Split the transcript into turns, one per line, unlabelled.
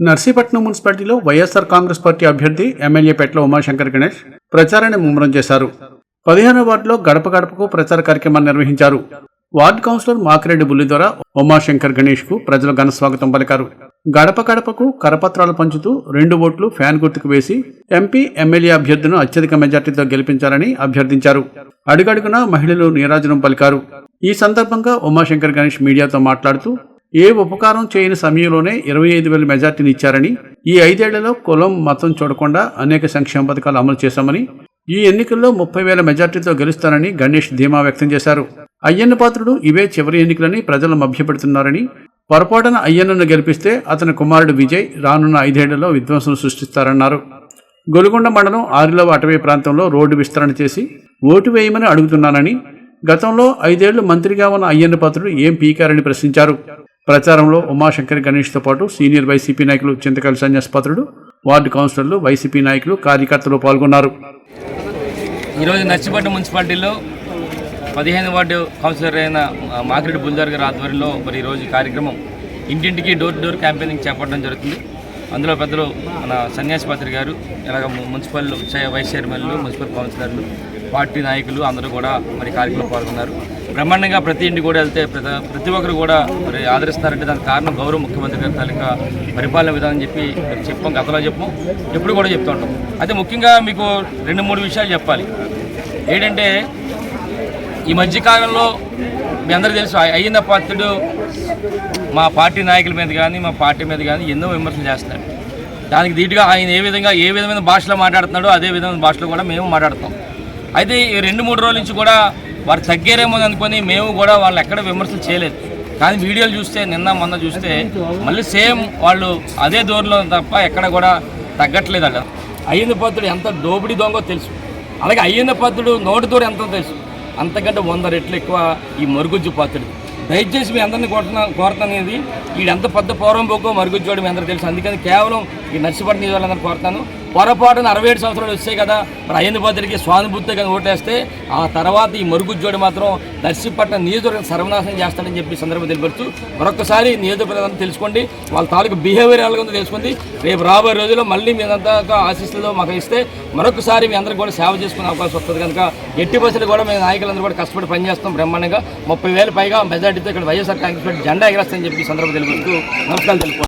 నర్సీపట్నం మున్సిపాలిటీలో వైఎస్ఆర్ కాంగ్రెస్ పార్టీ అభ్యర్థి ఎమ్మెల్యే పెట్ల ఉమాశంకర్ గణేష్ ప్రచారాన్ని ముమ్మరం చేశారు. పదిహేనో వార్డులో గడప గడపకు ప్రచార కార్యక్రమాన్ని నిర్వహించారు. వార్డు కౌన్సిలర్ మాకిరెడ్డి బుల్లి ద్వారా ఉమాశంకర్ గణేష్కు ప్రజలు ఘన స్వాగతం పలికారు. గడప గడపకు కరపత్రాలు పంచుతూ రెండు ఓట్లు ఫ్యాన్ గుర్తుకు వేసి ఎంపీ ఎమ్మెల్యే అభ్యర్థులను అత్యధిక మెజార్టీతో గెలిపించాలని అభ్యర్థించారు. అడుగడుగునా మహిళలు నీరాజనం పలికారు. ఈ సందర్భంగా ఉమాశంకర్ గణేష్ మీడియాతో మాట్లాడుతూ ఏ ఉపకారం చేయని సమయంలోనే ఇరవై ఐదు వేల మెజార్టీని ఇచ్చారని ఈ ఐదేళ్ళలో కులం మతం చూడకుండా అనేక సంక్షేమ పథకాలు అమలు చేశామని ఈ ఎన్నికల్లో ముప్పై వేల మెజార్టీతో గెలుస్తారని గణేష్ ధీమా వ్యక్తం చేశారు. అయ్యన్న పాత్రుడు ఇవే చివరి ఎన్నికలని ప్రజలు మభ్యపెడుతున్నారని పొరపాటున అయ్యన్నను గెలిపిస్తే అతని కుమారుడు విజయ్ రానున్న ఐదేళ్ళలో విధ్వంసం సృష్టిస్తారన్నారు. గొలుగొండ మండలం ఆరిలవ అటవీ ప్రాంతంలో రోడ్డు విస్తరణ చేసి ఓటు వేయమని అడుగుతున్నానని గతంలో ఐదేళ్ళు మంత్రిగా ఉన్న అయ్యన్న పాత్రుడు ఏం పీకారని ప్రశ్నించారు. ప్రచారంలో ఉమాశంకర్ గణేష్తో పాటు సీనియర్ వైసీపీ నాయకులు చింతకల్ సన్యాస్పాత్రుడు వార్డు కౌన్సిలర్లు వైసీపీ నాయకులు కార్యకర్తలు పాల్గొన్నారు.
ఈరోజు నర్సిపట్నం మున్సిపాలిటీలో పదిహేను వార్డు కౌన్సిలర్ అయిన ఆ, మాకిరెడ్డి బుల్దార్ గారి ఆధ్వర్యంలో మరి ఈరోజు కార్యక్రమం ఇంటింటికి డోర్ టు డోర్ క్యాంపెయినింగ్ చేపట్టడం జరుగుతుంది. అందులో పెద్దలు మన సన్యాసపాత్రి గారు ఇలాగ మున్సిపల్ చై- వైస్ చైర్మన్లు మున్సిపల్ కౌన్సిలర్లు పార్టీ నాయకులు అందరూ కూడా మరి కార్యక్రమంలో పాల్గొన్నారు. బ్రహ్మాండంగా ప్రతి ఇంటి కూడా వెళ్తే ప్రతి ప్రతి ఒక్కరు కూడా మరి ఆదరిస్తారంటే దానికి కారణం గౌరవ ముఖ్యమంత్రి గారి తాలూకా పరిపాలన విధానం చెప్పి చెప్పాం గతంలో చెప్పాం ఎప్పుడు కూడా చెప్తూ ఉంటాం. అయితే ముఖ్యంగా మీకు రెండు మూడు విషయాలు చెప్పాలి. ఏంటంటే ఈ మధ్యకాలంలో మీ అందరూ తెలుసు అయ్యన్న పాత్రుడు మా పార్టీ నాయకుల మీద కానీ మా పార్టీ మీద కానీ ఎన్నో విమర్శలు చేస్తాడు దానికి ధీటుగా ఆయన ఏ విధంగా ఏ విధమైన భాషలో మాట్లాడుతున్నాడో అదే విధమైన భాషలో కూడా మేము మాట్లాడుతాం అయితే ఈ రెండు మూడు రోజుల నుంచి కూడా వారు తగ్గారేమో అనుకొని మేము కూడా వాళ్ళు ఎక్కడ విమర్శలు చేయలేదు. కానీ వీడియోలు చూస్తే నిన్న మొన్న చూస్తే మళ్ళీ సేమ్ వాళ్ళు అదే దూరంలో తప్ప ఎక్కడ కూడా తగ్గట్లేదు అక్కడ అయ్యింద పాత్రుడు ఎంత దోపిడీ దొంగో తెలుసు. అలాగే అయ్యింద పాత్రుడు నోటి దూరం ఎంతో తెలుసు. అంతకంటే వంద రెట్లు ఎక్కువ ఈ మరుగుజ్జు పాత్రుడు. దయచేసి మీ అందరిని కోరుతున్నా కోరుతానేది. వీడు ఎంత పెద్ద పూర్వం పోకో మరుగుజ్జోడు మీ అందరూ తెలుసు. అందుకని కేవలం ఈ నర్సిపట్నం వాళ్ళందరూ కోరుతాను. పొరపాటున అరవై ఏడు సంవత్సరాలు వచ్చాయి కదా. మరి అయ్యన్న స్వానుభూతిగా ఓటేస్తే ఆ తర్వాత ఈ మరుగుజ్జోడి మాత్రం నర్సీపట్నం నియోజకవర్గం సర్వనాశనం చేస్తాడని చెప్పి సందర్భం తెలియపరుస్తూ మరొకసారి నియోజకవర్గం తెలుసుకోండి. వాళ్ళ తాలూకు బిహేవియర్ ఎలా ఉందో తెలుసుకోండి. రేపు రాబోయే రోజుల్లో మళ్ళీ మీ అంతా ఆశీస్సులతో మాకు ఇస్తే మరొకసారి మీ అందరికి కూడా సేవ చేసుకునే అవకాశం వస్తుంది కనుక ఎట్టి బస్సులు కూడా మేము నాయకులందరూ కూడా కష్టపడి పనిచేస్తాం బ్రహ్మాండంగా. ముప్పై వేలు పైగా మెజార్టీతో ఇక్కడ వైఎస్ఆర్ కాంగ్రెస్ పార్టీ జెండా ఎగరేస్తామని చెప్పి సందర్భం తెలుపుతూ నమస్కారం తెలుపు